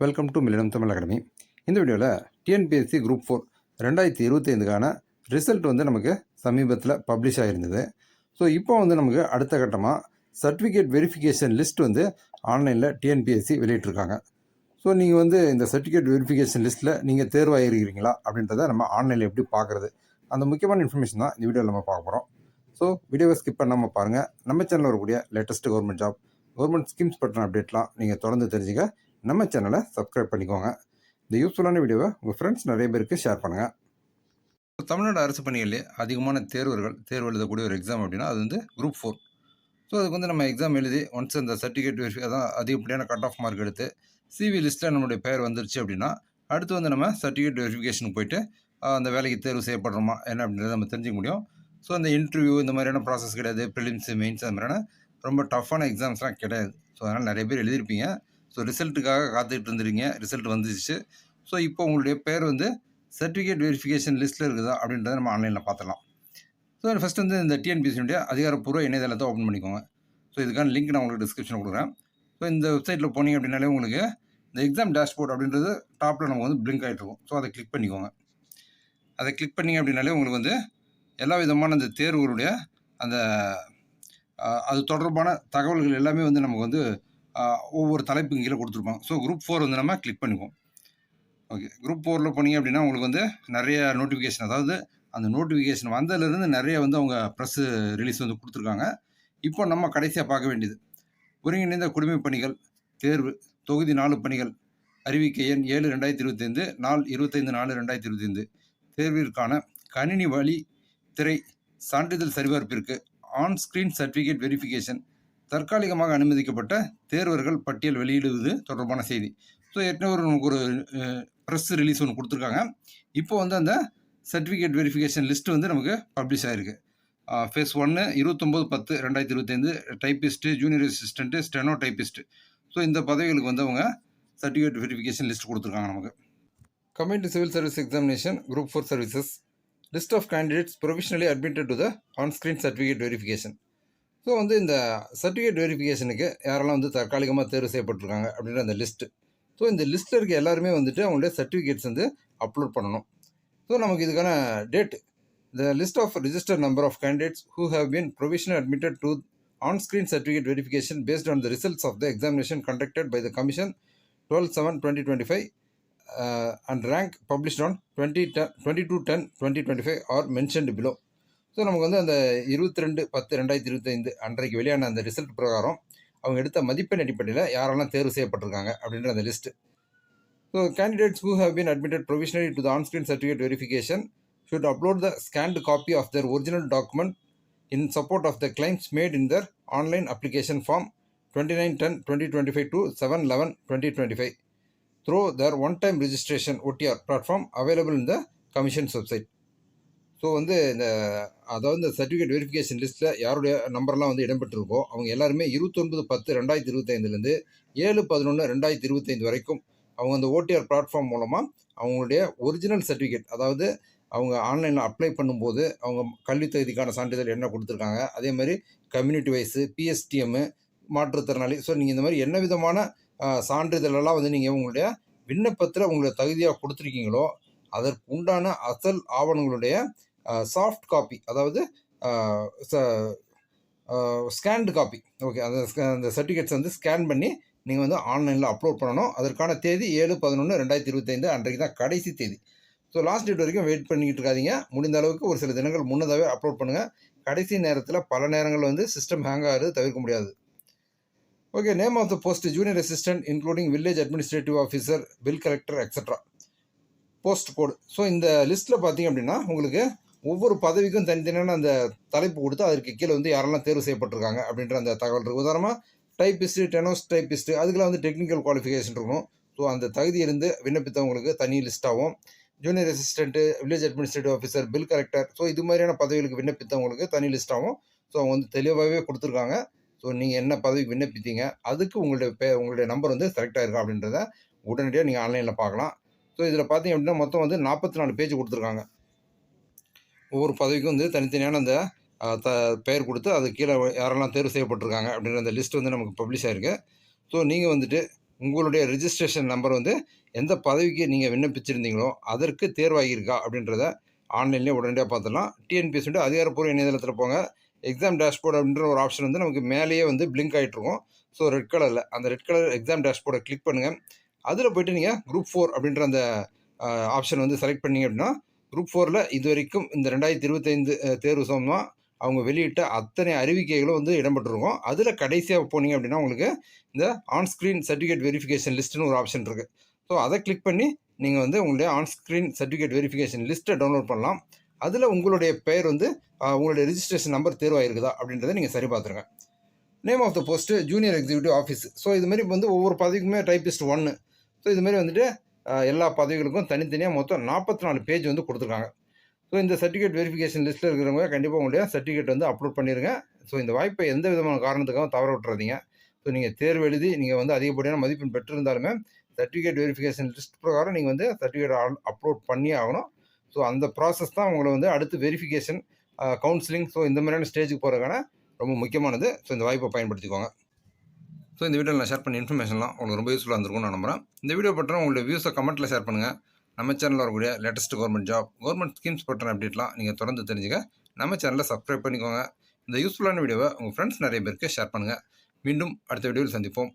Welcome to millennium Tamil academy இந்த வீடியோவில் TNPSC group four ரெண்டாயிரத்தி இருபத்தைந்துக்கான ரிசல்ட் வந்து நமக்கு சமீபத்தில் பப்ளிஷ் ஆகிருந்தது ஸோ இப்போ வந்து நமக்கு அடுத்த கட்டமாக சர்டிஃபிகேட் வெரிஃபிகேஷன் லிஸ்ட் வந்து ஆன்லைனில் டிஎன்பிஎஸ்சி வெளியிட்டிருக்காங்க. ஸோ நீங்கள் வந்து இந்த சர்டிஃபிகேட் வெரிஃபிகேஷன் லிஸ்ட்டில் நீங்கள் தேர்வாகிருக்கிறீங்களா அப்படின்றத நம்ம ஆன்லைனில் எப்படி பார்க்குறது அந்த முக்கியமான இன்ஃபர்மேஷன் தான் இந்த வீடியோவில் நம்ம பார்க்க போகிறோம் ஸோ வீடியோவை ஸ்கிப் பண்ணாமல் பாருங்கள் நம்ம சேனலில் வரக்கூடிய latest government job government schemes பற்றின அப்டேட்லாம் நீங்கள் தொடர்ந்து தெரிஞ்சுக்க நம்ம சேனலை சப்ஸ்கிரைப் பண்ணிக்கோங்க. இந்த யூஸ்ஃபுல்லான வீடியோவை உங்கள் ஃப்ரெண்ட்ஸ் நிறைய பேருக்கு ஷேர் பண்ணுங்கள் தமிழ்நாடு அரசு பணிகளிலே அதிகமான தேர்வர்கள் தேர்வு எழுதக்கூடிய ஒரு எக்ஸாம் அப்படின்னா அது வந்து குரூப் ஃபோர் ஸோ அதுக்கு வந்து நம்ம எக்ஸாம் எழுதி ஒன்ஸ் அந்த சர்டிஃபிகேட் வெரிஃபை அதான் அதிகப்படியான கட் ஆஃப் மார்க் எடுத்து சிவி லிஸ்ட்டில் நம்மளுடைய பெயர் வந்துருச்சு அப்படின்னா அடுத்து வந்து நம்ம சர்டிஃபிகேட் வெரிஃபிகேஷனுக்கு போயிட்டு அந்த வேலைக்கு தேர்வு செய்யப்படுறோமா என்ன அப்படின்றத நம்ம தெரிஞ்சுக்க முடியும். ஸோ அந்த இன்டர்வியூ இந்த மாதிரியான ப்ராசஸ் கிடையாது ப்ரிலிம்ஸ் மெயின்ஸ் அந்த மாதிரியான ரொம்ப டஃப்பான எக்ஸாம்ஸ்லாம் கிடையாது. ஸோ அதனால் நிறைய பேர் எழுதியிருப்பீங்க. ஸோ ரிசல்ட்டுக்காக காத்துக்கிட்டு இருந்துருங்க ரிசல்ட் வந்துச்சு ஸோ இப்போ உங்களுடைய பேர் வந்து சர்டிஃபிகேட் வெரிஃபிகேஷன் லிஸ்ட்டில் இருக்குதா அப்படின்றத நம்ம ஆன்லைனில் பார்த்தலாம் ஸோ ஃபஸ்ட் வந்து இந்த டிஎன்பிசியுடைய அதிகாரப்பூர்வ இணையதளத்தை ஓப்பன் பண்ணிக்கோங்க. ஸோ இதுக்கான லிங்க் நான் உங்களுக்கு டிஸ்கிரிப்ஷன் கொடுக்குறேன். ஸோ இந்த வெப்சைட்டில் போனீங்க அப்படின்னாலே உங்களுக்கு இந்த எக்ஸாம் டேஷ்போர்ட் அப்படின்றது டாப்பில் நமக்கு வந்து பிளிங்க் ஆகிட்ருக்கும் ஸோ அதை கிளிக் பண்ணிக்கோங்க. அதை கிளிக் பண்ணிங்க அப்படின்னாலே உங்களுக்கு வந்து எல்லா விதமான அந்த தேர்வுகளுடைய அந்த அது தொடர்பான தகவல்கள் எல்லாமே வந்து நமக்கு வந்து ஒவ்வொரு தலைப்பு கீழே கொடுத்துருப்பாங்க. ஸோ குரூப் ஃபோர் வந்து நம்ம கிளிக் பண்ணிக்குவோம். ஓகே குரூப் ஃபோரில் போனீங்க அப்படின்னா உங்களுக்கு வந்து நிறைய நோட்டிஃபிகேஷன் அதாவது அந்த நோட்டிஃபிகேஷன் வந்ததுலேருந்து நிறைய வந்து அவங்க ப்ரெஸ்ஸு ரிலீஸ் வந்து கொடுத்துருக்காங்க. இப்போ நம்ம கடைசியாக பார்க்க வேண்டியது ஒருங்கிணைந்த குடிமை பணிகள் தேர்வு தொகுதி நாலு பணிகள் அறிவிக்கை எண் ஏழு ரெண்டாயிரத்தி இருபத்தைந்து நாள் இருபத்தைந்து நாலு ரெண்டாயிரத்தி இருபத்தைந்து. தேர்விற்கான கணினி வழி திரை சான்றிதழ் சரிபார்ப்பிற்கு ஆன்ஸ்க்ரீன் சர்டிஃபிகேட் வெரிஃபிகேஷன் தற்காலிகமாக அனுமதிக்கப்பட்ட தேர்வர்கள் பட்டியல் வெளியிடுவது தொடர்பான செய்தி. ஸோ ஏற்கனவே ஒரு நமக்கு ஒரு ப்ரெஸ் ரிலீஸ் ஒன்று கொடுத்துருக்காங்க. இப்போ வந்து அந்த சர்டிஃபிகேட் வெரிஃபிகேஷன் லிஸ்ட் வந்து நமக்கு பப்ளிஷ் ஆகிருக்கு ஃபேஸ் ஒன்று இருபத்தொம்போது பத்து ரெண்டாயிரத்தி இருபத்தைந்து typist junior assistant steno typist so இந்த பதவிகளுக்கு வந்து அவங்க சர்டிஃபிகேட் வெரிஃபிகேஷன் லிஸ்ட் கொடுத்துருக்காங்க நமக்கு. Community civil service examination group four services list of candidates provisionally admitted to the on screen certificate verification so வந்து இந்த சர்டிஃபிகேட் வெரிஃபிகேஷனுக்கு யாரெல்லாம் வந்து தற்காலிகமாக தேர்வு செய்யப்பட்டிருக்காங்க அப்படின்ற அந்த லிஸ்ட்டு ஸோ இந்த லிஸ்ட்டில் இருக்க எல்லாருமே வந்துட்டு அவங்களுடைய சர்டிஃபிகேட்ஸ் வந்து அப்லோட் பண்ணணும். ஸோ நமக்கு இதுக்கான date the list of register number of candidates who have been provisional admitted to on screen certificate verification based on the results of the examination conducted by the commission twelve seven twenty twenty five and rank published on twenty ten twenty two ten twenty twenty five are mentioned below so நமக்கு வந்து அந்த இருபத்தி ரெண்டு பத்து ரெண்டாயிரத்தி இருபத்தைந்து அன்றைக்கு வெளியான அந்த ரிசல்ட் பிரகாரம் அவங்க எடுத்த மதிப்பெண் அடிப்படையில் யாரெல்லாம் தேர்வு செய்யப்பட்டிருக்காங்க அப்படின்ற அந்த list so candidates who have been admitted provisionary to the on screen certificate verification should upload the scanned copy of their original document in support of the claims made in their online application form twenty nine ten twenty twenty five to seven eleven twenty twenty five through their one time registration OTR platform available in the commission's website so வந்து இந்த அதாவது இந்த certificate verification லிஸ்ட்டில் யாருடைய நம்பர்லாம் வந்து இடம்பெற்றிருக்கோ அவங்க எல்லாருமே இருபத்தொன்பது பத்து ரெண்டாயிரத்தி இருபத்தைந்துலேருந்து ஏழு பதினொன்று ரெண்டாயிரத்தி இருபத்தைந்து வரைக்கும் அவங்க அந்த ஓடிஆர் பிளாட்ஃபார்ம் மூலமாக அவங்களுடைய ஒரிஜினல் சர்டிஃபிகேட் அதாவது அவங்க ஆன்லைனில் அப்ளை பண்ணும்போது அவங்க கல்வி தகுதிக்கான சான்றிதழ் என்ன கொடுத்துருக்காங்க அதே மாதிரி கம்யூனிட்டி வைஸு பிஎஸ்டிஎம்மு மாற்றுத்திறனாளி ஸோ நீங்கள் இந்த மாதிரி என்ன விதமான சான்றிதழெல்லாம் வந்து நீங்கள் உங்களுடைய விண்ணப்பத்தில் உங்களுடைய தகுதியாக கொடுத்துருக்கீங்களோ அதற்கு உண்டான அசல் ஆவணங்களுடைய சாஃப்ட் காப்பி அதாவது ஸ்கேன்டு காப்பி ஓகே அந்த அந்த சர்டிஃபிகேட்ஸ் வந்து ஸ்கேன் பண்ணி நீங்கள் வந்து ஆன்லைனில் அப்லோட் பண்ணணும். அதற்கான தேதி ஏழு பதினொன்று ரெண்டாயிரத்தி இருபத்தைந்து அன்றைக்கு தான் கடைசி தேதி. ஸோ லாஸ்ட் டேட் வரைக்கும் வெயிட் பண்ணிக்கிட்டு இருக்காதீங்க. முடிந்த அளவுக்கு ஒரு சில தினங்கள் முன்னதாகவே அப்லோட் பண்ணுங்கள் கடைசி நேரத்தில் பல நேரங்களில் வந்து சிஸ்டம் ஹேங் ஆகிறது தவிர்க்க முடியாது. Okay name of the post junior assistant including village administrative officer bill collector extra post code so இந்த லிஸ்ட்டில் பார்த்தீங்க அப்படின்னா உங்களுக்கு ஒவ்வொரு பதவிக்கும் தனித்தனியான அந்த தலைப்பு கொடுத்து அதற்கு கீழே வந்து யாரெல்லாம் தேர்வு செய்யப்பட்டிருக்காங்க அப்படின்ற அந்த தகவல் இருக்குது உதாரணமாக டைப்பிஸ்ட்டு டெனோஸ் டைப்பிஸ்ட்டு அதுக்கெல்லாம் வந்து டெக்னிக்கல் குவாலிஃபிகேஷன் இருக்கணும். ஸோ அந்த தகுதி இருந்து விண்ணப்பித்தவங்களுக்கு தனி லிஸ்ட்டாகவும் junior assistant village administrative officer bill collector so இது மாதிரியான பதவிகளுக்கு விண்ணப்பித்தவங்களுக்கு தனி லிஸ்ட்டாகவும் ஸோ அவங்க வந்து தெளிவாகவே கொடுத்துருக்காங்க. ஸோ நீங்கள் என்ன பதவிக்கு விண்ணப்பித்தீங்க அதுக்கு உங்களுடைய பே உங்களுடைய நம்பர் வந்து செலக்ட் ஆகிருக்கா அப்படின்றத உடனடியாக நீங்கள் ஆன்லைனில் பார்க்கலாம். ஸோ இதில் பார்த்தீங்க அப்படின்னா மொத்தம் வந்து நாற்பத்தி நாலு பேஜ் கொடுத்துருக்காங்க. ஒவ்வொரு பதவிக்கும் வந்து தனித்தனியான அந்த த பெயர் கொடுத்து அது கீழே யாரெல்லாம் தேர்வு செய்யப்பட்டிருக்காங்க அப்படின்ற அந்த லிஸ்ட் வந்து நமக்கு பப்ளிஷ் ஆயிருக்கு. ஸோ நீங்கள் வந்துட்டு உங்களுடைய ரிஜிஸ்ட்ரேஷன் நம்பர் வந்து எந்த பதவிக்கு நீங்கள் விண்ணப்பிச்சிருந்தீங்களோ அதற்கு தேர்வாகியிருக்கா அப்படின்றத ஆன்லைன்லேயே உடனடியாக பார்த்துடலாம். டிஎன்பிஎஸ்ட்டு அதிகாரப்பூர்வ இணையதளத்தில் போங்க. எக்ஸாம் டேஷ்போர்டு அப்படின்ற ஒரு ஆப்ஷன் வந்து நமக்கு மேலேயே வந்து பிளிங்க் ஆகிட்ருக்கும் ஸோ ரெட் கலரில் அந்த ரெட் கலர் எக்ஸாம் டேஷ்போர்டை கிளிக் பண்ணுங்கள் அதில் போய்ட்டு நீங்கள் குரூப் ஃபோர் அப்படின்ற அந்த ஆப்ஷன் வந்து செலக்ட் பண்ணீங்க அப்படின்னா குரூப் ஃபோரில் இது வரைக்கும் இந்த ரெண்டாயிரத்தி இருபத்தைந்து தேர்வு சம்பந்தமாக அவங்க வெளியிட்ட அத்தனை அறிவிக்கைகளும் வந்து இடம்பெற்றிருக்கும். அதில் கடைசியாக போனீங்க அப்படின்னா உங்களுக்கு இந்த ஆன்ஸ்க்ரீன் சர்டிஃபிகேட் வெரிஃபிகேஷன் லிஸ்ட்டுன்னு ஒரு ஆப்ஷன் இருக்குது ஸோ அதை கிளிக் பண்ணி நீங்கள் வந்து உங்களுடைய ஆன்ஸ்க்ரீன் சர்டிஃபிகேட் வெரிஃபிகேஷன் லிஸ்ட்டை டவுன்லோட் பண்ணலாம். அதில் உங்களுடைய பெயர் வந்து உங்களுடைய ரிஜிஸ்ட்ரேஷன் நம்பர் தேர்வாயிருக்குதா அப்படின்றத நீங்கள் சரி பார்த்துருங்க. Name of the post junior executive office so இது மாதிரி வந்து ஒவ்வொரு பதவிக்குமே டைப்பிஸ்ட் ஒன்று ஸோ இது மாதிரி வந்துட்டு எல்லா பதவிகளுக்கும் தனித்தனியாக மொத்தம் நாற்பத்தி நாலு பேஜ் வந்து கொடுத்துருக்காங்க. ஸோ இந்த சர்டிஃபிகேட் வெரிஃபிகேஷன் லிஸ்ட்டில் இருக்கிறவங்க கண்டிப்பாக உங்களுடைய சர்டிஃபிகேட் வந்து அப்லோட் பண்ணிடுங்க ஸோ இந்த வாய்ப்பை எந்த விதமான காரணத்துக்காகவும் தவற விட்டுறாதீங்க. ஸோ நீங்கள் தேர்வு எழுதி நீங்கள் வந்து அதிகப்படியான மதிப்பெண் பெற்றிருந்தாலுமே சர்டிஃபிகேட் வெரிஃபிகேஷன் லிஸ்ட் பிரகாரம் நீங்கள் வந்து சர்டிஃபிகேட் அப்லோட் பண்ணியே ஆகணும். ஸோ அந்த ப்ராசஸ் தான் உங்களை வந்து அடுத்து வெரிஃபிகேஷன் கவுன்சிலிங் ஸோ இந்த மாதிரியான ஸ்டேஜுக்கு போகிறதுக்கான ரொம்ப முக்கியமானது. ஸோ இந்த வாய்ப்பை பயன்படுத்திக்கோங்க. ஸோ இந்த வீடியோவில் நான் ஷேர் பண்ண இன்ஃபர்மேஷன்லாம் உங்களுக்கு ரொம்ப யூஸ்ஃபுல்லாக இருந்திருக்கும்னு நான் இந்த வீடியோ பற்றின உங்களுடைய வியூஸை கமெண்ட்டில் ஷேர் பண்ணுங்கள் நம்ம சேனலில் வரக்கூடிய latest government job government schemes பற்றின அப்டேட்லாம் நீங்கள் தொடர்ந்து தெரிஞ்சுக்க. நம்ம சேனலில் சப்ஸ்கிரைப் பண்ணிக்கோங்க. இந்த யூஸ்ஃபுல்லான வீடியோவை உங்கள் ஃப்ரெண்ட்ஸ் நிறைய பேருக்கு ஷேர் பண்ணுங்கள் மீண்டும் அடுத்த வீடியோவில் சந்திப்போம்.